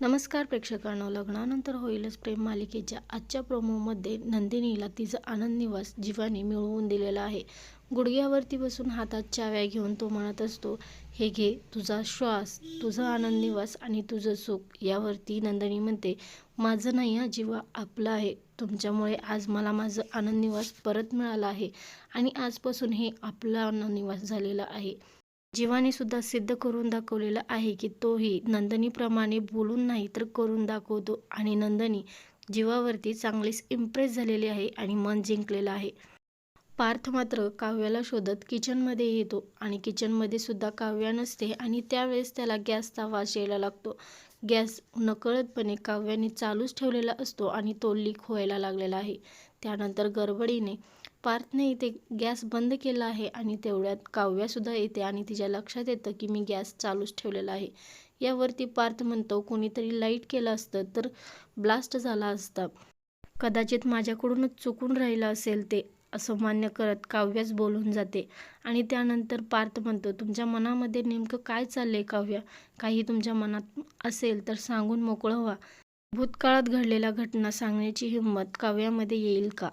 नमस्कार प्रेक्षकांनो लग्नानंतर होईलच प्रेम मालिकेच्या आजच्या प्रोमोमध्ये नंदिनीला तिचं आनंद निवास जीवाने मिळवून दिलेला आहे. गुडघ्यावरती बसून हातात चाव्या घेऊन तो म्हणत असतो हे घे तुझा श्वास तुझं आनंद निवास आणि तुझं सुख यावरती नंदिनी म्हणते माझं नाही हा जीवा आपला आहे. तुमच्यामुळे आज मला माझं आनंद निवास परत मिळाला आहे आणि आजपासून हे आपला आनंद निवास झालेला आहे. जीवाने सुद्धा सिद्ध करून दाखवलेलं आहे की तोही नंदनीप्रमाणे बोलून नाही तर करून दाखवतो. आणि नंदनी जीवावरती चांगलीच इम्प्रेस झालेली आहे आणि मन जिंकलेलं आहे. पार्थ मात्र काव्याला शोधत किचनमध्ये येतो आणि किचनमध्ये सुद्धा काव्या नसते आणि त्यावेळेस त्याला गॅसचा वास यायला लागतो. गॅस नकळतपणे काव्याने चालूच ठेवलेला असतो आणि तो लीक व्हायला लागलेला आहे. त्यानंतर गडबडीने पार्थने इथे गॅस बंद केला आहे आणि तेवढ्यात काव्यासुद्धा येते आणि तिच्या लक्षात येतं की मी गॅस चालूच ठेवलेला आहे. यावरती पार्थ म्हणतो कोणीतरी लाइट केलं असतं तर ब्लास्ट झाला असता. कदाचित माझ्याकडूनच चुकून राहिलं असेल ते. असं मान्य करत काव्याच बोलून जाते. आणि त्यानंतर पार्थ म्हणतो तुमच्या मनामध्ये नेमकं काय चाललंय काव्य? काही तुमच्या मनात असेल तर सांगून मोकळं व्हा. भूतकाळात घडलेल्या घटना सांगण्याची हिंमत काव्यामध्ये येईल का?